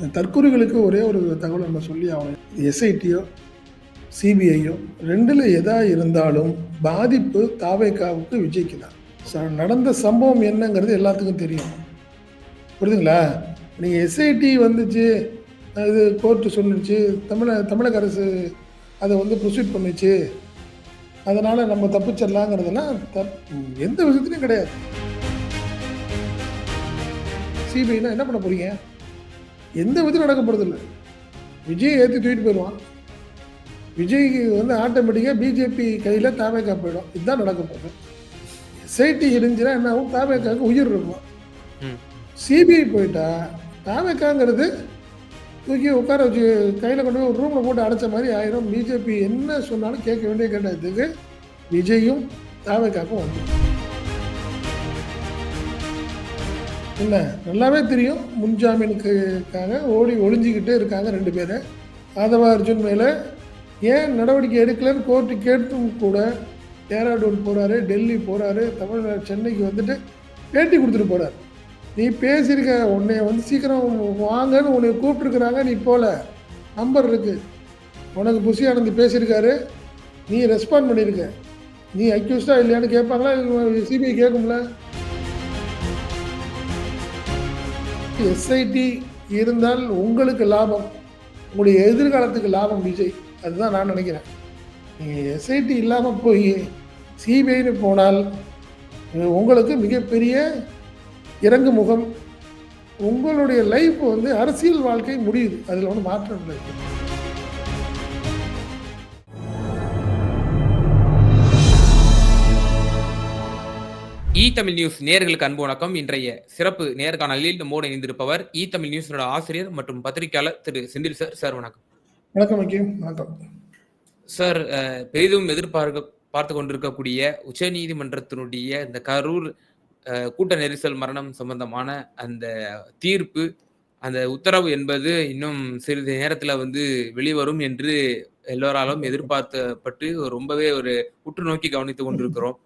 தற்கொலைகளுக்கு ஒரே ஒரு தகவல் நம்ம சொல்லி ஆகணும். எஸ்ஐடியோ சிபிஐயோ ரெண்டில் எதா இருந்தாலும் பாதிப்பு தாவேக்காவுக்கு விஜய்க்கு தான். ச- நடந்த சம்பவம் என்னங்கிறது எல்லாத்துக்கும் தெரியும். புரியுதுங்களா? நீங்கள் எஸ்ஐடி வந்துச்சு அது கோர்ட்டு சொல்லிடுச்சு தமிழ தமிழக அரசு அதை வந்து ப்ரொசீட் பண்ணிச்சு அதனால் நம்ம தப்பிச்சிடலாங்கிறதுலாம் தப் எந்த விஷயத்துலையும் கிடையாது. சிபிஐனா என்ன பண்ண போகிறீங்க எந்த விதத்தில் நடக்க போகிறதில்ல விஜய் ஏற்றி தூக்கிட்டு போயிடுவான். விஜய்க்கு வந்து ஆட்டோமேட்டிக்காக பிஜேபி கையில் தாவேக்கா போயிடும். இதுதான் நடக்க போகுது. எஸ்ஐடி இருந்துச்சுன்னா என்ன ஆகும்? தாவேக்காவுக்கு உயிர் இருக்கும். சிபிஐ போயிட்டா தாவேக்காங்கிறது தூக்கி உட்கார வச்சு கையில் கொண்டு போய் ஒரு ரூமில் போட்டு அடைச்ச மாதிரி ஆயிரும். பிஜேபி என்ன சொன்னாலும் கேட்க வேண்டிய கேட்டதுக்கு விஜயும் தாவேக்காக்கும் வந்து இல்லை நல்லாவே தெரியும். முன்ஜாமீனுக்காக ஓடி ஒளிஞ்சிக்கிட்டே இருக்காங்க ரெண்டு பேரை. ஆதவா அர்ஜுன் மேலே ஏன் நடவடிக்கை எடுக்கலன்னு கோர்ட்டு கேட்டும் கூட டேராடூன் போகிறாரு டெல்லி போகிறாரு தமிழ்நாடு சென்னைக்கு வந்துட்டு பேட்டி கொடுத்துட்டு போகிறார் நீ பேசியிருக்க உன்னைய வந்து சீக்கிரம் வாங்கன்னு உன்னை கூப்பிட்டுருக்குறாங்க நீ போகல நம்பர் இருக்குது உனக்கு புஷி ஆனந்த் பேசியிருக்காரு. நீ ரெஸ்பாண்ட் பண்ணியிருக்க. நீ அக்யூஸ்டாக இல்லையான்னு கேட்பாங்களா? சிபிஐ கேட்கும்ல? எஸ்ஐடி இருந்தால் உங்களுக்கு லாபம். உங்களுடைய எதிர்காலத்துக்கு லாபம் விஜய். அதுதான் நான் நினைக்கிறேன். நீங்கள் எஸ்ஐடி இல்லாமல் போய் சிபிஐன்னு போனால் உங்களுக்கு மிகப்பெரிய இறங்கு முகம் உங்களுடைய லைஃப் வந்து அரசியல் வாழ்க்கை முடியுது. அதில் ஒன்றும் மாற்றம் இல்லை. இ தமிழ் நியூஸ் நேயர்களுக்கு அன்பு வணக்கம். இன்றைய சிறப்பு நேர்காணலில் நம்மோடு இணைந்திருப்பவர் இ தமிழ் நியூஸோட ஆசிரியர் மற்றும் பத்திரிகையாளர் திரு செந்தில் சார். சார் வணக்கம். வணக்கம் வணக்கம். சார் பெரிதும் எதிர்பார்க்க பார்த்து கொண்டிருக்கக்கூடிய உச்சநீதிமன்றத்தினுடைய இந்த கரூர் கூட்ட நெரிசல் மரணம் சம்பந்தமான அந்த தீர்ப்பு அந்த உத்தரவு என்பது இன்னும் சிறிது நேரத்தில் வந்து வெளிவரும் என்று எல்லோராலும் எதிர்பார்த்தப்பட்டு ரொம்பவே ஒரு உற்று நோக்கி கவனித்து கொண்டிருக்கிறோம்.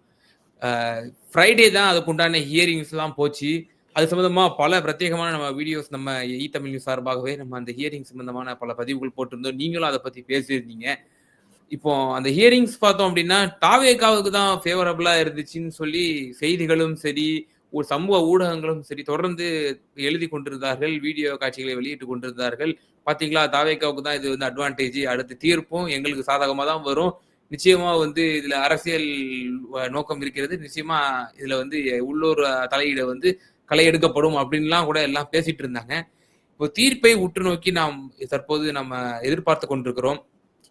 ஃப்ரைடே தான் அதுக்குண்டான ஹியரிங்ஸ்லாம் போச்சு. அது சம்பந்தமா பல பிரத்யேகமான நம்ம வீடியோஸ் நம்ம இ தமிழ் நியூஸ் சார்பாகவே நம்ம அந்த ஹியரிங் சம்பந்தமான பல பதிவுகள் போட்டிருந்தோம். நீங்களும் அதை பத்தி பேசியிருந்தீங்க. இப்போ அந்த ஹியரிங்ஸ் பார்த்தோம் அப்படின்னா டாவேகாவுக்கு தான் ஃபேவரபிளா இருந்துச்சுன்னு சொல்லி செய்திகளும் சரி ஒரு சமூக ஊடகங்களும் சரி தொடர்ந்து எழுதி கொண்டிருந்தார்கள் வீடியோ காட்சிகளை வெளியிட்டு கொண்டிருந்தார்கள். பாத்தீங்களா தாவேகாவுக்கு தான் இது வந்து அட்வான்டேஜ் அடுத்த தீர்ப்பும் எங்களுக்கு சாதகமா தான் வரும். நிச்சயமா வந்து இதுல அரசியல் நோக்கம் இருக்கிறது. நிச்சயமா இதுல வந்து உள்ளூர் தலையீடு வந்து களை எடுக்கப்படும் அப்படின்லாம் கூட எல்லாம் பேசிட்டு இருந்தாங்க. இப்போ தீர்ப்பை உற்று நோக்கி நாம் தற்போது நம்ம எதிர்பார்த்து கொண்டிருக்கிறோம்.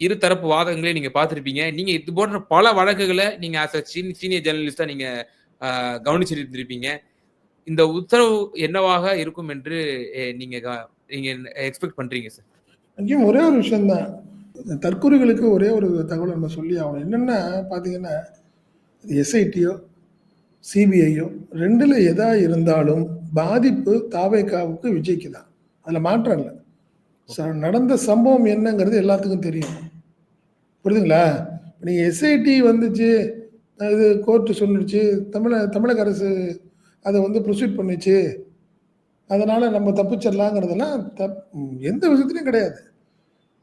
இரு தரப்பு வாதங்களை நீங்க பார்த்துருப்பீங்க. நீங்க இது போன்ற பல வழக்குகளை நீங்க ஆஸ் அ சீனியர் ஜேர்னலிஸ்டா நீங்க கவனிச்சிருந்திருப்பீங்க இந்த உத்தரவு என்னவாக இருக்கும் என்று நீங்க நீங்க எக்ஸ்பெக்ட் பண்றீங்க சார் அங்கேயும் ஒரே ஒரு விஷயம்தான். தற்கொலைகளுக்கு ஒரே ஒரு தகவல் நம்ம சொல்லி ஆகணும். என்னென்னா பார்த்தீங்கன்னா எஸ்ஐடியோ சிபிஐயோ ரெண்டில் எதா இருந்தாலும் பாதிப்பு தாவேக்காவுக்கு விஜய்க்கு தான் அதில் மாற்றம் இல்லை. ச- நடந்த சம்பவம் என்னங்கிறது எல்லாத்துக்கும் தெரியும். புரியுதுங்களா? நீங்கள் எஸ்ஐடி வந்துச்சு இது கோர்ட்டு சொல்லிடுச்சு தமிழ தமிழக அரசு அதை வந்து ப்ரொசீட் பண்ணுச்சு அதனால் நம்ம தப்பிச்சிடலாங்கிறதெல்லாம் தப் எந்த விஷயத்துலையும் கிடையாது.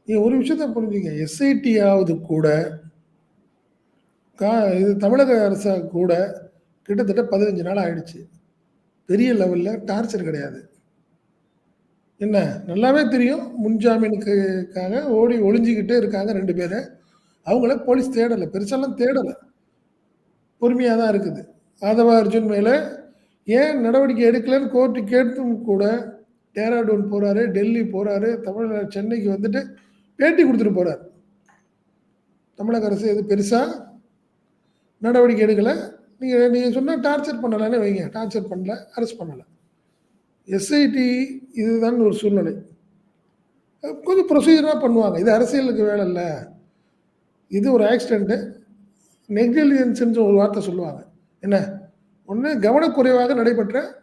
நீங்கள் ஒரு விஷயத்த புரிஞ்சுங்க. எஸ்ஐடியாவது கூட கா இது தமிழக அரசாக கூட கிட்டத்தட்ட பதினஞ்சு நாள் ஆயிடுச்சு. பெரிய லெவலில் டார்ச்சர் கிடையாது. என்ன? நல்லாவே தெரியும். முன்ஜாமீனுக்காக ஓடி ஒளிஞ்சிக்கிட்டே இருக்காங்க ரெண்டு பேரை. அவங்கள போலீஸ் தேடலை. பெருசாலாம் தேடலை. பொறுமையாக தான் இருக்குது. ஆதவா அர்ஜுன் மேலே ஏன் நடவடிக்கை எடுக்கலன்னு கோர்ட்டு கேட்டும் கூட டேராடூன் போகிறாரு டெல்லி போகிறாரு தமிழ் சென்னைக்கு வந்துட்டு பேட்டி கொடுத்துட்டு போகிறார் தமிழக அரசு எது பெருசாக நடவடிக்கை எடுக்கலை. நீங்கள் நீங்கள் சொன்னால் டார்ச்சர் பண்ணலைன்னு வைங்க. டார்ச்சர் பண்ணல அரெஸ்ட் பண்ணலை. எஸ்ஐடி இதுதான் ஒரு சூழ்நிலை. கொஞ்சம் ப்ரொசீஜராக பண்ணுவாங்க. இது அரசியலுக்கு வேலை இல்லை. இது ஒரு ஆக்சிடெண்ட்டு நெக்லிஜென்ஸ்னு ஒரு வார்த்தை சொல்லுவாங்க. என்ன? ஒன்று கவனக்குறைவாக நடைபெற்ற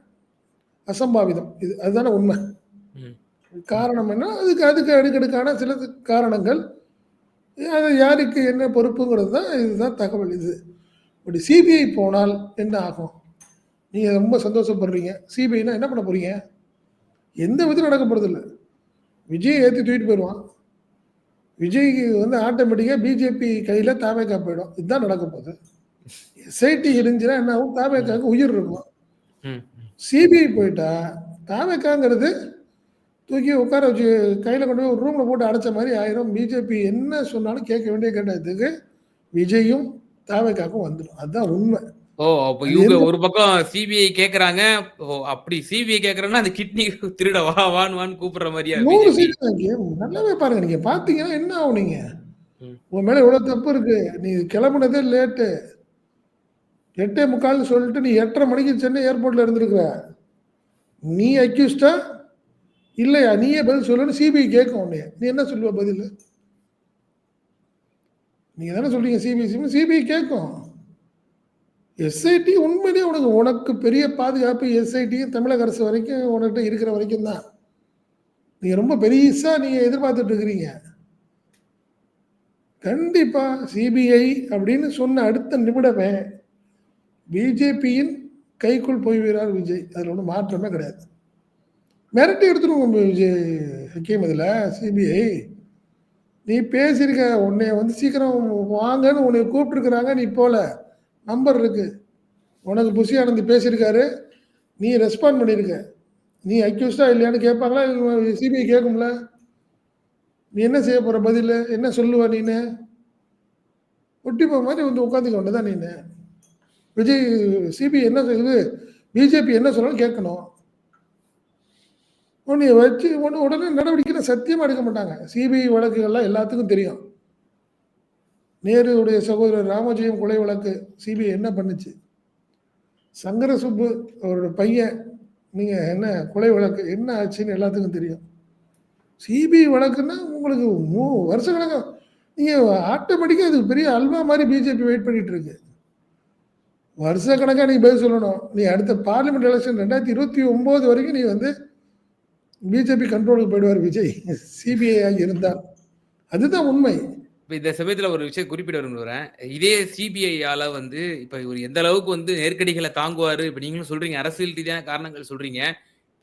அசம்பாவிதம். இது அதுதானே உண்மை. காரணம் என்ன அதுக்கு அதுக்கு அடுக்கடுக்கான சில காரணங்கள். அது யாருக்கு என்ன பொறுப்புங்கிறது தான் இதுதான் தகவல் இது. இப்படி சிபிஐ போனால் என்ன ஆகும்? நீங்கள் ரொம்ப சந்தோஷப்படுறீங்க. சிபிஐனா என்ன பண்ண போறீங்க? எந்த விதத்தில் நடக்க போகிறது இல்லை. விஜய் ஏற்றி தூக்கிட்டு போயிடுவான். விஜய்க்கு வந்து ஆட்டோமேட்டிக்காக பிஜேபி கையில் தாவேக்கா போயிடும். இதுதான் நடக்க போகுது. எஸ்ஐடி இருந்துச்சுன்னா என்ன ஆகும்? தாவேக்காவுக்கு உயிர் இருக்கும். சிபிஐ போயிட்டா தாவேக்காங்கிறது தூக்கி உட்கார வச்சு கையில் கொண்டு போய் ஒரு ரூமில் போட்டு அடைச்ச மாதிரி ஆயிரும். பிஜேபி என்ன சொன்னாலும் கேட்க வேண்டிய கேட்டதுக்கு விஜயும் தாவேக்காக்கும் வந்துடும் அதுதான் உண்மை. ஓ அப்ப இவங்க ஒரு பக்கம் சிபிஐ கேக்குறாங்க. ஓ அப்படி சிபிஐ கேக்குறாங்கன்னா அந்த கிட்னி திருட வா வான்னு வான்னு கூப்பிடுற மாதிரியா நூறு சீட்டு. நல்லாவே பாருங்க நீங்க பாத்தீங்கன்னா என்ன ஆகும் நீங்க. உன் மேல இவ்வளவு தப்பு இருக்கு. நீ கிளம்புனதே லேட்டு எட்டே முக்கால்னு சொல்லிட்டு நீ எட்டரை மணிக்கு சென்னை ஏர்போர்ட்ல இருந்திருக்கிற. நீ அக்யூஸ்டா இல்லையா? நீயே பதில் சொல்லணும்னு சிபிஐ கேட்கும் உன்னைய. நீ என்ன சொல்லுவ பதில்? நீங்க தானே சொல்றீங்க சிபிஐ சிபிஐ கேட்கும். எஸ்ஐடி உண்மையிலேயே உனக்கு உனக்கு பெரிய பாதுகாப்பு எஸ்ஐடியும் தமிழக அரசு வரைக்கும் உனக்கிட்ட இருக்கிற வரைக்கும் தான். நீங்க ரொம்ப பெருசா நீங்க எதிர்பார்த்துட்டு இருக்கிறீங்க. கண்டிப்பா சிபிஐ அப்படின்னு சொன்ன அடுத்த நிமிடமே பிஜேபியின் கைக்குள் போய்விடுறார் விஜய். அதில் ஒன்றும் மாற்றமே கிடையாது. மிரட்டி எடுத்துருவோம் விஜய் ஹக்கீம் இதில் சிபிஐ. நீ பேசியிருக்க உன்னைய வந்து சீக்கிரம் வாங்கன்னு உன்னை கூப்பிட்டுருக்குறாங்க நீ போல. நம்பர் இருக்குது உனக்கு புஷி ஆனந்த் பேசியிருக்காரு. நீ ரெஸ்பாண்ட் பண்ணியிருக்க. நீ அக்யூஸ்டா இல்லையான்னு கேட்பாங்களா? சிபிஐ கேட்கும்ல. நீ என்ன செய்ய போகிற பதில்? என்ன சொல்லுவ நீனு? ஒட்டி போக மாதிரி வந்து உட்காந்துக்க வேண்டியதான் நீனு. விஜய் சிபிஐ என்ன இது பிஜேபி என்ன சொல்லணும் கேட்கணும். உன்னை வச்சு ஒன்று உடனே நடவடிக்கையில சத்தியமாக எடுக்க மாட்டாங்க. சிபிஐ வழக்குகள்லாம் எல்லாத்துக்கும் தெரியும். நேருடைய சகோதரர் ராமஜெயம் கொலை வழக்கு சிபிஐ என்ன பண்ணுச்சு? சங்கர சுப்பு அவரோட பையன் நீங்கள் என்ன கொலை வழக்கு என்ன ஆச்சுன்னு எல்லாத்துக்கும் தெரியும். சிபிஐ வழக்குன்னா உங்களுக்கு மூ வருஷ கணக்கம் நீங்கள் ஆட்டோமேட்டிக்காக அதுக்கு பெரிய அல்வா மாதிரி பிஜேபி வெயிட் பண்ணிட்டு இருக்கு. வருஷ கணக்காக நீ பதில் சொல்லணும். நீ அடுத்த பார்லிமெண்ட் எலெக்ஷன் ரெண்டாயிரத்தி இருபத்தி ஒம்பது வரைக்கும் நீ வந்து பிஜேபி கண்ட்ரோலுக்கு போயிடுவார் விஜய். சிபிஐ இருந்தால் அதுதான் உண்மை. இப்போ இந்த சமயத்தில் ஒரு விஷயம் குறிப்பிட விரும்புகிறேன் இதே சிபிஐயால் வந்து இப்போ இவர் எந்த அளவுக்கு வந்து நெருக்கடிகளை தாங்குவார்? இப்போ நீங்களும் சொல்கிறீங்க அரசியல் ரீதியான காரணங்கள் சொல்கிறீங்க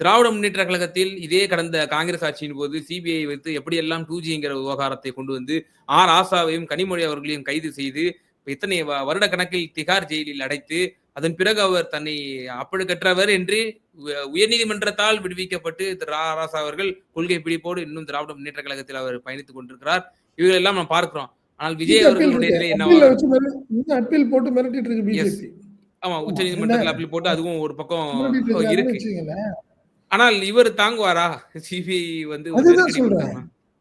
திராவிட முன்னேற்ற கழகத்தில் இதே கடந்த காங்கிரஸ் ஆட்சியின் போது சிபிஐ வைத்து எப்படியெல்லாம் டூ ஜிங்கிற விவகாரத்தை கொண்டு வந்து ஆர் ஆசாவையும் கனிமொழி அவர்களையும் கைது செய்து இத்தனை வ- வருட கணக்கில் திகார் ஜெயிலில் அடைத்து அதன் பிறகு அவர் தன்னை அப்பழுக்கற்றவர் என்று உயர்நீதிமன்றத்தால் விடுவிக்கப்பட்டு திரு ராசா அவர்கள் கொள்கை பிடிப்போடு இன்னும் திராவிட முன்னேற்ற கழகத்தில் அவர் பயணித்துக் கொண்டிருக்கிறார். இவர்கள் எல்லாம் நாம் பார்க்கிறோம். ஆனால் விஜய் அவர்களுடைய அப்பீல் போட்டு மிரட்டிட்டு இருக்கு எஸ் பிஜேபி ஆமா உச்ச நீதிமன்றத்தில் அப்பீல் போட்டு அதுவும் ஒரு பக்கம் இருக்கு. ஆனால் இவர் தாங்குவாரா? சிபிஐ வந்து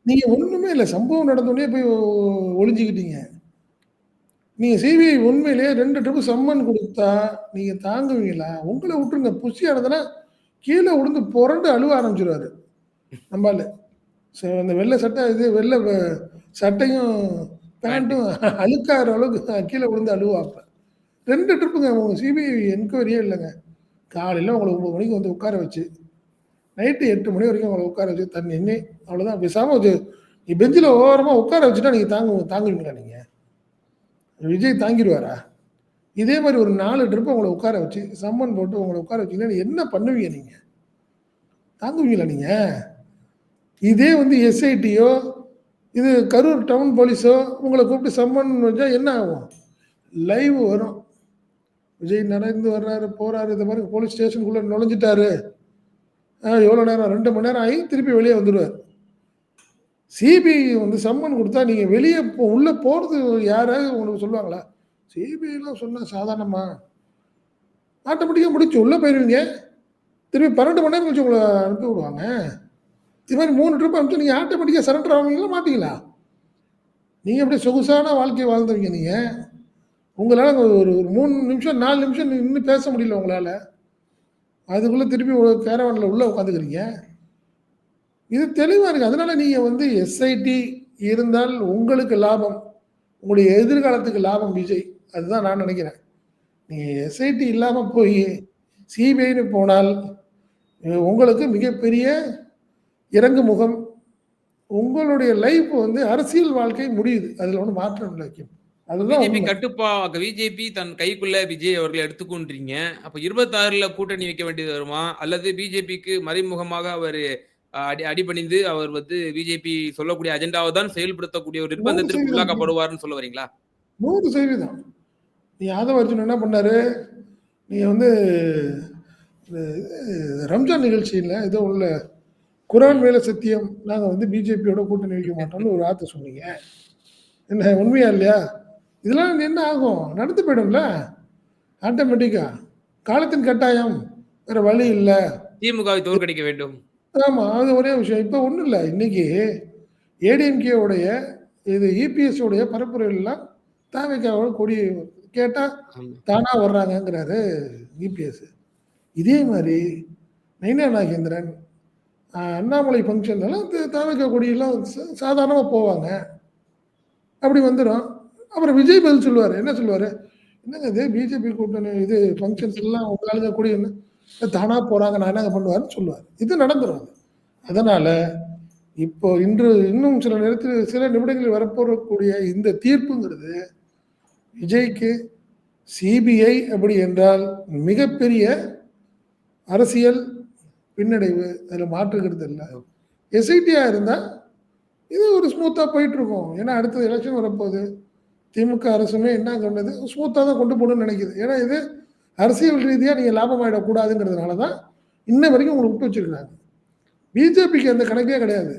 நீங்க ஒண்ணுமே இல்லை சம்பவம் நடந்தோடனே போய் ஒளிஞ்சுக்கிட்டீங்க. நீங்க சிபிஐ உண்மையிலேயே ரெண்டு ட்ரிப்பு சம்மன் கொடுத்தா நீங்க தாங்குவீங்களா? உங்களை விட்டுருங்க. புஷி ஆனதுன்னா கீழே விழுந்து புரண்டு அழுவ ஆரம்பிச்சிருவாரு. நம்மால ச- அந்த வெள்ளை சட்டை இது வெள்ளை சட்டையும் பேண்ட் பேண்ட்டும் அழுக்காகிற அளவுக்கு கீழே விழுந்து அழுவாப்ப ரெண்டு ட்ரிப்புங்க உங்க சிபிஐ என்கொயரியே இல்லைங்க. காலையில் உங்களை ஒம்பது மணிக்கு வந்து உட்கார வச்சு நைட்டு எட்டு மணி வரைக்கும் உங்களை உட்கார வச்சு தண்ணி எண்ணி அவ்வளோதான் பேசாமல் நீ பெஞ்சில் ஓரமாக உட்கார வச்சுட்டா நீங்கள் தாங்கு தாங்குவீங்களா நீங்கள் விஜய் தாங்கிடுவாரா? இதே மாதிரி ஒரு நாலு ட்ரிப் உங்களை உட்கார வச்சு சம்மன் போட்டு உங்களை உட்கார வச்சீங்கன்னா என்ன பண்ணுவீங்க நீங்கள் தாங்குவீங்களா நீங்கள் இதே வந்து எஸ்ஐடியோ இது கரூர் டவுன் போலீஸோ உங்களை கூப்பிட்டு சம்மன் வச்சா என்ன ஆகும்? லைவ் வரும். விஜய் நடந்து வர்றாரு போகிறாரு இந்த மாதிரி போலீஸ் ஸ்டேஷனுக்குள்ளே நுழைஞ்சிட்டாரு. எவ்வளோ நேரம்? ரெண்டு மணி நேரம் ஆகி திருப்பி வெளியே வந்துடுவார். சிபிஐ வந்து சம்மன் கொடுத்தா நீங்கள் வெளியே போ உள்ளே போகிறது யாராவது உங்களுக்கு சொல்லுவாங்களா? சிபிஐலாம் சொன்னால் சாதாரணமா. ஆட்டோமேட்டிக்காக முடிச்சு உள்ளே போயிடுவீங்க திருப்பி பன்னெண்டு மணி நேரம் கழிச்சு உங்களை அனுப்பி விடுவாங்க. இது மாதிரி மூணு ட்ரிப் அனுப்பிச்சு நீங்கள் ஆட்டோமேட்டிக்காக சரண்டர் ஆவீங்களா மாட்டீங்களா? நீங்கள் அப்படியே சொகுசான வாழ்க்கை வாழ்ந்துருவீங்க நீங்கள் உங்களால் ஒரு ஒரு மூணு நிமிஷம் நாலு நிமிஷம் இன்னும் பேச முடியல உங்களால். அதுக்குள்ளே திருப்பி கேரவானில் உள்ளே உட்காந்துக்கிறீங்க. இது தெளிவாக இருக்குது அதனால நீங்கள் வந்து எஸ்ஐடி இருந்தால் உங்களுக்கு லாபம். உங்களுடைய எதிர்காலத்துக்கு லாபம் விஜய். அதுதான் நான் நினைக்கிறேன். நீங்கள் எஸ்ஐடி இல்லாமல் போய் சிபிஐன்னு போனால் உங்களுக்கு மிகப்பெரிய இறங்கு முகம் உங்களுடைய லைஃப் வந்து அரசியல் வாழ்க்கை முடியுது. அதில் ஒன்றும் மாற்றம் இல்லை பிஜேபி கட்டுப்பா பிஜேபி தன் கைக்குள்ள விஜய் அவர்களை எடுத்துக்கொண்டீங்க அப்ப இருபத்தாறுல கூட்டணி வைக்க வேண்டியது வருமா? அல்லது பிஜேபிக்கு மறைமுகமாக அவர் அடி அடிபணிந்து அவர் வந்து பிஜேபி சொல்லக்கூடிய அஜெண்டாவை தான் செயல்படுத்தக்கூடிய ஒரு நிர்பந்தத்திற்கு உள்ளாக்கப்படுவார்னு சொல்ல வரீங்களா? நூறு சதவீதம் நீ யாதவ் அர்ஜுன் என்ன பண்ணாரு? நீங்க வந்து ரம்ஜான் நிகழ்ச்சியில் ஏதோ உள்ள குரான் மேல சத்தியம் நாங்க வந்து பிஜேபியோட கூட்டணி வைக்க மாட்டோம்னு ஒரு வார்த்தை சொன்னீங்க. என்ன உண்மையா இல்லையா? இதெல்லாம் என்ன ஆகும்? நடந்து போயிடும்ல? ஆட்டோமேட்டிக்கா காலத்தின் கட்டாயம் வேற வழி இல்லை. திமுகவை தோற்கடிக்க வேண்டும். ஆமா அது ஒரே விஷயம். இப்போ ஒன்றும் இல்லை. இன்னைக்கு ஏடிஎம்கே உடைய இது இபிஎஸ் உடைய பரப்புரையெல்லாம் தாமிக்காவோட கொடி கேட்டா ஆமா. தானா வர்றாங்கங்கிறாரு இபிஎஸ் இதே மாதிரி நைனா நாகேந்திரன் அண்ணாமலை ஃபங்க்ஷன்லாம் தாமிக்கா கொடியெல்லாம் சா- சாதாரணமா போவாங்க. அப்படி வந்துடும் அப்புறம் விஜய் பதில் சொல்லுவார். என்ன சொல்லுவார்? என்னங்க இது? பிஜேபி கூட்டணி இது ஃபங்க்ஷன்ஸ் எல்லாம் உங்க ஆளுங்க கூடி என்ன? தானாக போகிறாங்க நான் என்னங்க பண்ணுவாருன்னு சொல்லுவார். இது நடந்துருவாங்க அதனால் இப்போ இன்று இன்னும் சில நேரத்தில் சில நிமிடங்களில் வரப்போகக்கூடிய இந்த தீர்ப்புங்கிறது விஜய்க்கு சிபிஐ அப்படி என்றால் மிகப்பெரிய அரசியல் பின்னடைவு அதில் மாற்றுக்கிறது இல்லை. எஸ்ஐடியாக இருந்தால் இது ஒரு ஸ்மூத்தாக போயிட்டுருக்கும். ஏன்னா அடுத்தது எலெக்ஷன் வரப்போகுது. திமுக அரசுமே என்ன சொன்னது? ஸ்மூத்தாக தான் கொண்டு போகணும்னு நினைக்குது. ஏன்னா இது அரசியல் ரீதியாக நீங்கள் லாபமாயிடக்கூடாதுங்கிறதுனால தான் இன்ன வரைக்கும் உங்களுக்கு விட்டு வச்சிருக்காங்க பிஜேபிக்கு அந்த கணக்கே கிடையாது.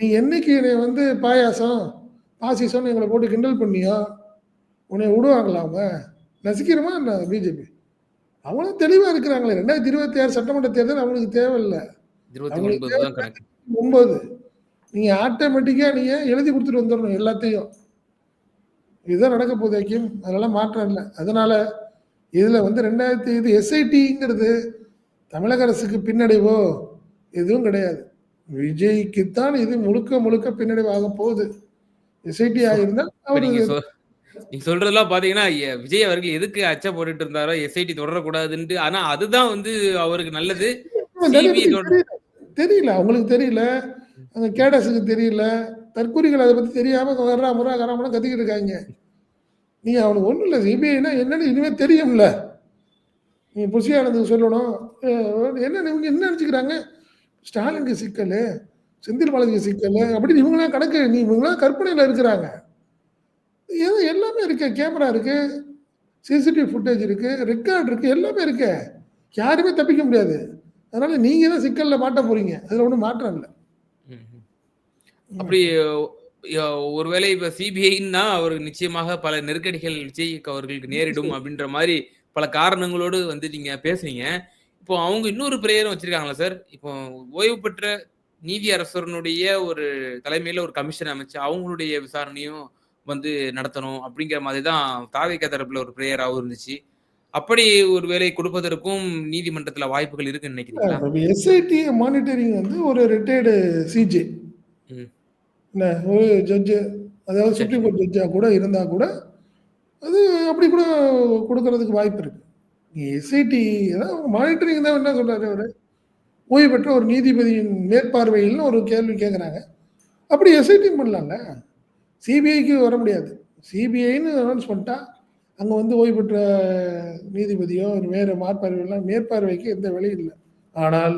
நீ என்னைக்கு என்னை வந்து பாயாசம் பாசிசம்னு எங்களை போட்டு கிண்டல் பண்ணியோ உன்னை விடுவாங்களா அவங்க? நசிக்கிறோமா என்ன பிஜேபி? அவங்களும் தெளிவாக இருக்கிறாங்களே. ரெண்டாயிரத்தி இருபத்தி ஆறு சட்டமன்ற தேர்தல் அவங்களுக்கு தேவையில்லை. ஒன்பது நீங்கள் ஆட்டோமேட்டிக்காக நீங்கள் எழுதி கொடுத்துட்டு வந்துடணும் எல்லாத்தையும். இதுதான் நடக்க போகுது ஐக்கியம் அதெல்லாம் மாற்றம் இல்லை. அதனால இதில் வந்து ரெண்டாயிரத்தி இது எஸ்ஐடிங்கிறது தமிழக அரசுக்கு பின்னடைவோ எதுவும் கிடையாது. விஜய்க்குத்தான் இது முழுக்க முழுக்க பின்னடைவாக போகுது. எஸ்ஐடி ஆகியிருந்தால் அவர் நீங்க சொல்றதெல்லாம் பாத்தீங்கன்னா விஜய் அவர்கள் எதுக்கு அச்ச போட்டுட்டு இருந்தாரோ எஸ்ஐடி தொடரக்கூடாதுன்ட்டு ஆனா அதுதான் வந்து அவருக்கு நல்லது. தெரியல. தெரியல அவங்களுக்கு தெரியல. அந்த கேடஸுக்கு தெரியல. தற்கூரிகள் அதை பத்தி தெரியாம வர்றா முறா கராமலாம் கத்திக்கிட்டு இருக்காங்க. நீ அவனுக்கு ஒன்றும் இல்லை சிபிஐனா என்னன்னு இனிமே தெரியும்ல. நீ புசியானதுக்கு சொல்லணும். என்ன இவங்க என்ன நினச்சிக்கிறாங்க? ஸ்டாலினுக்கு சிக்கல் செந்தில் பாலாஜிக்கு சிக்கல் அப்படின்னு இவங்களாம் கணக்கு நீ இவங்களாம் கற்பனையில் இருக்கிறாங்க. ஏதோ எல்லாமே இருக்கு கேமரா இருக்கு சிசிடிவி ஃபுட்டேஜ் இருக்கு ரெக்கார்ட் இருக்கு எல்லாமே இருக்கு. யாருமே தப்பிக்க முடியாது. அதனால நீங்க தான் சிக்கலில் மாட்ட போறீங்க. அதில் ஒன்றும் மாற்றம் இல்லை. அப்படி ஒருவேளை இப்ப சிபிஐன்னா அவருக்கு நிச்சயமாக பல நெருக்கடிகள் விஜய் அவர்களுக்கு நேரிடும் அப்படின்ற மாதிரி பல காரணங்களோடு வந்து நீங்க பேசுறீங்க. இப்போ அவங்க இன்னொரு பிரேயரும் வச்சிருக்காங்களா சார்? இப்போ ஓய்வு பெற்ற நீதி அரசரனுடைய ஒரு தலைமையில ஒரு கமிஷன் அமைச்சு அவங்களுடைய விசாரணையும் வந்து நடத்தணும் அப்படிங்கிற மாதிரி தான் தாவிக தரப்புல ஒரு பிரேயராகவும் இருந்துச்சு. அப்படி ஒரு வேலை கொடுப்பதற்கும் நீதிமன்றத்துல வாய்ப்புகள் இருக்குன்னு நினைக்கிறீங்களா? எஸ்ஐடி மானிட்டரிங் வந்து ஒரு ரிட்டையர்டு சிஜே ஒரு ஜட்ஜு அதாவது. சுப்ரீம் கோர்ட் ஜட்ஜாக கூட இருந்தால் கூட அது அப்படி கூட கொடுக்கறதுக்கு வாய்ப்பு இருக்கு. எஸ்ஐடி மானிட்டரிங் தான் என்ன சொல்றாரு அவரு? ஓய்வு பெற்ற ஒரு நீதிபதியின் மேற்பார்வையில்னு ஒரு கேள்வி கேட்குறாங்க அப்படி எஸ்ஐடி பண்ணலாம்ல? சிபிஐக்கு வர முடியாது. சிபிஐன்னு அனௌன்ஸ் பண்ணிட்டா அங்கே வந்து ஓய்வு பெற்ற நீதிபதியோ வேறு மேற்பார்வையெல்லாம் மேற்பார்வைக்கு எந்த வழியும் இல்லை. ஆனால்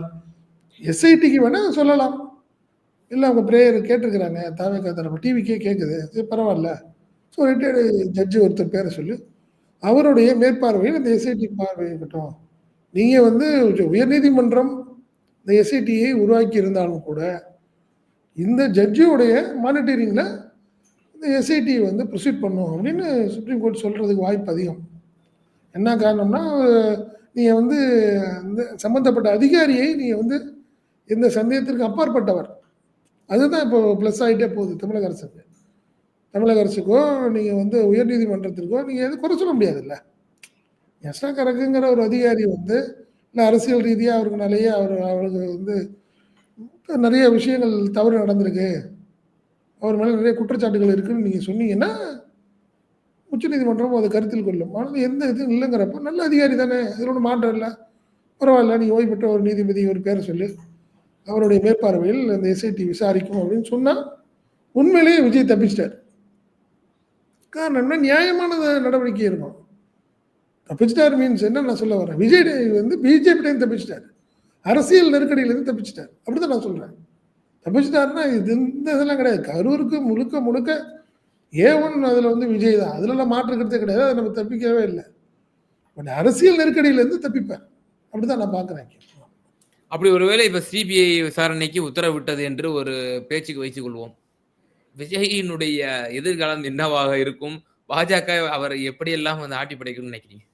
எஸ்ஐடிக்கு வேணால் சொல்லலாம். இல்லை அவங்க ப்ரேயர் கேட்டிருக்கிறாங்க. தாவேக்கா தரப்பு டிவிக்கே கேட்குது சரி பரவாயில்ல. ஸோ ரிட்டையர்டு ஜட்ஜு ஒருத்தர் பேரை சொல்லி. அவருடைய மேற்பார்வையில் இந்த எஸ்ஐடி பார்வையிட்டோம் நீங்கள் வந்து உயர்நீதிமன்றம் இந்த எஸ்ஐடியை உருவாக்கி இருந்தாலும் கூட இந்த ஜட்ஜியோடைய மானிட்டரிங்கில் இந்த எஸ்ஐடி வந்து ப்ரொசீட் பண்ணும் அப்படின்னு சுப்ரீம் கோர்ட் சொல்கிறதுக்கு வாய்ப்பு அதிகம். என்ன காரணம்னா நீங்கள் வந்து இந்த சம்மந்தப்பட்ட அதிகாரியை நீங்கள் வந்து எந்த சந்தேகத்திற்கு அப்பாற்பட்டவர் அதுதான் இப்போ ப்ளஸ் ஆகிட்டே போகுது தமிழக அரசுக்கு. தமிழக அரசுக்கோ நீங்கள் வந்து உயர்நீதிமன்றத்திற்கோ நீங்கள் எதுவும் குறை சொல்ல முடியாதுல்ல. எஸ்னா கரக்குங்கிற ஒரு அதிகாரி வந்து இல்லை அரசியல் ரீதியாக அவருக்கு நிறைய அவர் அவருக்கு வந்து நிறைய விஷயங்கள் தவறு நடந்திருக்கு. அவர் மேலே நிறைய குற்றச்சாட்டுகள் இருக்குன்னு நீங்கள் சொன்னீங்கன்னா உச்சநீதிமன்றமும் அதை கருத்தில் கொள்ளும். ஆனால் எந்த இதுவும் இல்லைங்கிறப்ப நல்ல அதிகாரி தானே. அதில் ஒன்றும் மாற்றம் இல்லை. பரவாயில்ல நீங்கள் ஓய்வு பெற்ற ஒரு நீதிபதி ஒரு பேரை சொல்லி. அவருடைய மேற்பார்வையில் இந்த எஸ்ஐடி விசாரிக்கும் அப்படின்னு சொன்னால் உண்மையிலேயே விஜய் தப்பிச்சிட்டார். காரணம் என்ன? நியாயமான நடவடிக்கை இருக்கும். தப்பிச்சிட்டார் மீன்ஸ் என்ன நான் சொல்ல வரேன்? விஜய் வந்து பிஜேபிட்டையும் தப்பிச்சிட்டார். அரசியல் நெருக்கடியிலேருந்து தப்பிச்சிட்டார். அப்படிதான் நான் சொல்கிறேன் தப்பிச்சிட்டாருன்னா இது இந்த இதெல்லாம் கிடையாது. கரூருக்கு முழுக்க முழுக்க ஏ ஒன் அதில் வந்து விஜய் தான். அதிலலாம் மாற்றுக்கிறதே கிடையாது. அதை நம்ம தப்பிக்கவே இல்லை. பட் அரசியல் நெருக்கடியிலேருந்து தப்பிப்பேன் அப்படி தான் நான் பார்க்குறேன். அப்படி ஒருவேளை இப்ப சிபிஐ விசாரணைக்கு உத்தரவிட்டது என்று ஒரு பேச்சுக்கு வைத்துக் கொள்வோம். விஜயினுடைய எதிர்காலம் என்னவாக இருக்கும்? பாஜக அவரை எப்படியெல்லாம் வந்து ஆட்டி படைக்கணும்னு நினைக்கிறீங்க?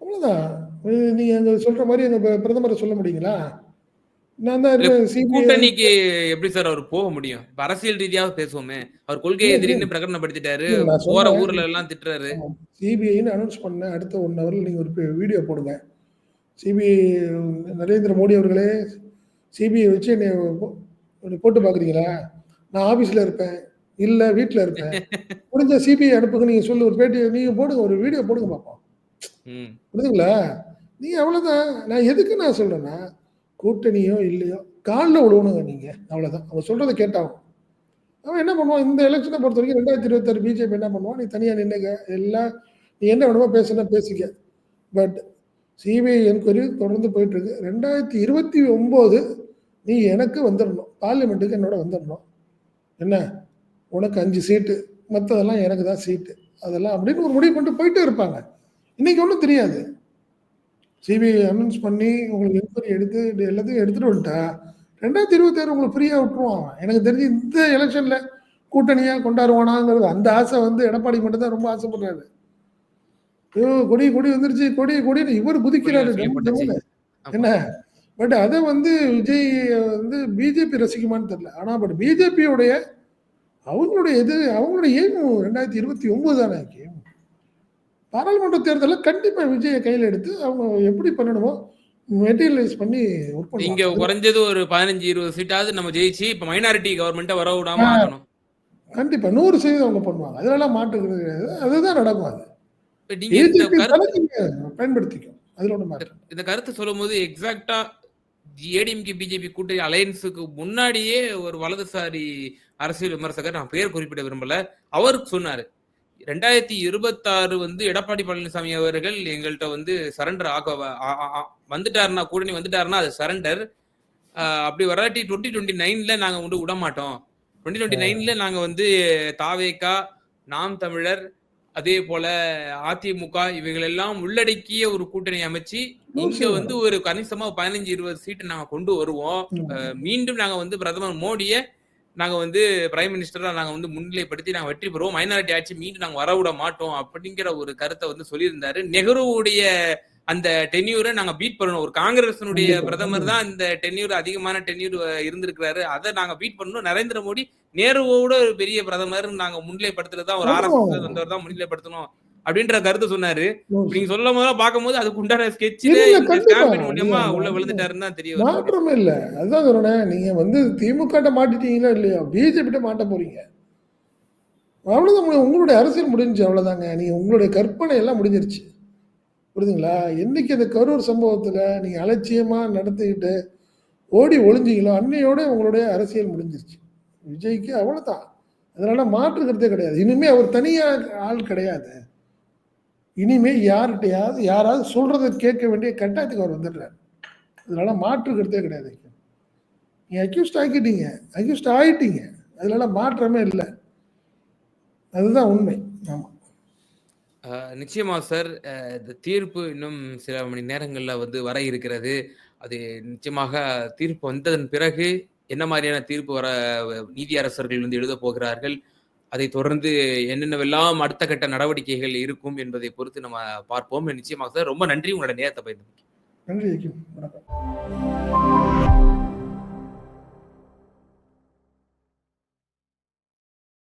அவ்வளோதான் இது நீங்க அங்க சொல்ற மாதிரி பிர- பிரதமரை சொல்ல முடியுங்களா? நான் தான் கூட்டணிக்கு எப்படி சார் அவர் போக முடியும்? அரசியல் ரீதியாக பேசுவோமே. அவர் கொள்கை எதிரின்னு பிரகடனப்படுத்திட்டாரு. போற. ஊர்ல எல்லாம் திட்டுறாரு. சிபிஐன்னு அனௌன்ஸ் பண்ண அடுத்த ஒன் ஹவரில் நீங்கள் ஒரு வீடியோ போடுங்க. சிபிஐ நரேந்திர மோடி அவர்களே சிபிஐ வச்சு என்னை போட்டு பார்க்குறீங்களா? நான் ஆஃபீஸில் இருப்பேன். இல்லை வீட்டில் இருப்பேன். முடிஞ்ச சிபிஐ அனுப்புங்க. நீங்கள் சொல்லு ஒரு பேட்டி நீங்கள் போடுங்க ஒரு வீடியோ போடுங்க பார்ப்போம். புரியுதுங்களா நீங்கள் அவ்வளோதான் நான் எதுக்கு நான் சொல்கிறேன்னா கூட்டணியோ இல்லையோ காலில் விழுவணுங்க நீங்கள் அவ்வளோதான் அவன் சொல்கிறத கேட்டாகும் அவன் என்ன பண்ணுவான்? இந்த எலெக்ஷனை பொறுத்த வரைக்கும் ரெண்டாயிரத்தி இருபத்தாறு பிஜேபி என்ன பண்ணுவான்? நீ தனியாக நின்னுக்க. எல்லாம் நீ என்ன வேணுமோ பேசுனா பேசிக்க. பட் சிபிஐ என்கொயரி தொடர்ந்து போயிட்டு இருக்கு ரெண்டாயிரத்தி இருபத்தி ஒம்போது நீ எனக்கு வந்துடணும் பார்லிமெண்ட்டுக்கு என்னோட வந்துடணும் என்ன? உனக்கு அஞ்சு சீட்டு மற்றதெல்லாம் எனக்கு தான் சீட்டு அதெல்லாம் அப்படின்னு ஒரு முடிவு பண்ணிட்டு போயிட்டே இருப்பாங்க. இன்னைக்கு ஒன்றும் தெரியாது. சிபிஐ அனௌன்ஸ் பண்ணி உங்களுக்கு என்கொயரி எடுத்து எல்லாத்தையும் எடுத்துகிட்டு வந்துட்டா ரெண்டாயிரத்தி இருபத்தாறு உங்களுக்கு ஃப்ரீயாக விட்டுருவான் எனக்கு தெரிஞ்சு இந்த எலெக்ஷனில் கூட்டணியாக கொண்டாடுவானாங்கிறது அந்த ஆசை வந்து எடப்பாடி மட்டும் தான் ரொம்ப ஆசைப்படுறாரு. கொடி கொடி வந்துருச்சு கொடி கொடின்னு இவர் குதிக்கிறாரு. என்ன? பட் அதை வந்து விஜய் வந்து பிஜேபி ரசிக்குமான்னு தெரியல. ஆனால் பட் பிஜேபியோடைய அவங்களுடைய இது அவங்களுடைய எய்ம் ரெண்டாயிரத்தி இருபத்தி ஒன்பது தானே aim. பாராளுமன்ற தேர்தலில் கண்டிப்பாக விஜயை கையில் எடுத்து அவங்க எப்படி பண்ணணுமோ மெட்டீரியலைஸ் பண்ணி ஒர்க் இங்க குறைஞ்சது ஒரு பதினஞ்சு இருபது சீட்டாவது நம்ம ஜெயிச்சு இப்ப மைனாரிட்டி கவர்மெண்ட்டை வர விடாம ஆக்கணும். கண்டிப்பாக நூறு சதவீதம் அவங்க பண்ணுவாங்க. அதெல்லாம் மாற்றுக்கிறது கிடையாது. அதுதான் நடக்கும் அது. நீங்க இந்த கருத்து தலைமையை பயன்படுத்திக்கும் அதில் ஒன்று மாற்றம் இந்த கருத்து சொல்லும் போது எக்ஸாக்டா ஏடிஎம்கே பிஜேபி கூட்டணி அலையன்ஸுக்கு முன்னாடியே ஒரு வலதுசாரி அரசியல் விமர்சகர் நான் பேர் குறிப்பிட விரும்பல அவர் சொன்னாரு. ரெண்டாயிரத்தி இருபத்தாறு வந்து எடப்பாடி பழனிசாமி அவர்கள் எங்கள்கிட்ட வந்து சரண்டர் ஆக வந்துட்டாருன்னா கூட்டணி வந்துட்டாருன்னா அது சரண்டர் அப்படி வராட்டி டுவெண்ட்டி டுவெண்ட்டி நைன்ல நாங்க வந்து விட மாட்டோம் டுவெண்ட்டி டுவெண்ட்டி நைன்ல நாங்க வந்து தாவேகா நாம் தமிழர் அதே போல அதிமுக இவைகள் எல்லாம் உள்ளடக்கிய ஒரு கூட்டணி அமைச்சு இங்க வந்து ஒரு கணிசமா பதினஞ்சு இருபது சீட்டு நாங்க கொண்டு வருவோம். மீண்டும் நாங்க வந்து பிரதமர் மோடிய நாங்க வந்து பிரைம் மினிஸ்டரா நாங்க வந்து முன்னிலைப்படுத்தி நாங்க வெற்றி பெறுவோம். மைனாரிட்டி ஆட்சி மீண்டும் நாங்க வர விட மாட்டோம் அப்படிங்கிற ஒரு கருத்தை வந்து சொல்லியிருந்தாரு. நெஹ்ருவுடைய அந்த டென்யூரை நாங்க பீட் பண்ணணும். ஒரு காங்கிரஸினுடைய கண்டிப்பா, பிரதமர் தான் இந்த டென்யூர் அதிகமான டென்யூர் இருந்திருக்கிறாரு. அதை நாங்க பீட் பண்ணணும். நரேந்திர மோடி நேருவோட ஒரு பெரிய பிரதமர் நாங்க முன்னிலைப்படுத்துறது தான் ஒரு. ஆர்எஸ்எஸ் வந்தவர் தான் முன்னிலைப்படுத்தணும் அப்படின்ற கருத்து சொன்னாரு. நீங்க சொல்லும் போது பார்க்கும்போது அதுக்கு உண்டான. ஸ்டாம்பின் மூலியமா உள்ள விழுந்துட்டாருன்னு தான் தெரிய வருது. மாற்றமே இல்லை. அதுதான் சொல்றேன் நீங்க வந்து திமுக மாட்டிட்டீங்களோ இல்லையோ? பிஜேபி மாட்ட போறீங்க. அவ்வளவுதான் உங்க- உங்களுடைய அரசியல் முடிஞ்சு அவ்வளவுதாங்க. நீங்க உங்களுடைய கற்பனை எல்லாம் முடிஞ்சிருச்சு. புரியுதுங்களா என்னைக்கு அந்த கரூர் சம்பவத்தில் நீங்கள் அலட்சியமாக நடத்திக்கிட்டு ஓடி ஒளிஞ்சீங்களோ அன்னையோட உங்களுடைய அரசியல் முடிஞ்சிருச்சு. விஜய்க்கு அவ்வளோதான் அதனால் மாற்றுக்கிறதே கிடையாது. இனிமேல் அவர் தனியாக ஆள் கிடையாது. இனிமேல் யார்கிட்டையாவது யாராவது சொல்கிறத கேட்க வேண்டிய கட்டாயத்துக்கு அவர் வந்துடுறார். அதனால் மாற்றுக்கிறதே கிடையாது. நீங்கள் அக்யூஸ்ட் ஆக்கிட்டீங்க. அக்யூஸ்ட் ஆகிட்டீங்க அதனால மாற்றமே இல்லை. அதுதான் உண்மை. ஆமாம் நிச்சயமா சார். இந்த தீர்ப்பு இன்னும் சில மணி நேரங்களில் வந்து வர இருக்கிறது. அது நிச்சயமாக தீர்ப்பு வந்ததன் பிறகு என்ன மாதிரியான தீர்ப்பு வர நீதியரசர்கள் வந்து எழுத போகிறார்கள்? அதை தொடர்ந்து என்னென்னவெல்லாம் அடுத்த கட்ட நடவடிக்கைகள் இருக்கும் என்பதை பொறுத்து நம்ம பார்ப்போம். நிச்சயமாக சார் ரொம்ப நன்றி. உங்களோட நேரத்தை பயந்து நன்றி வணக்கம்.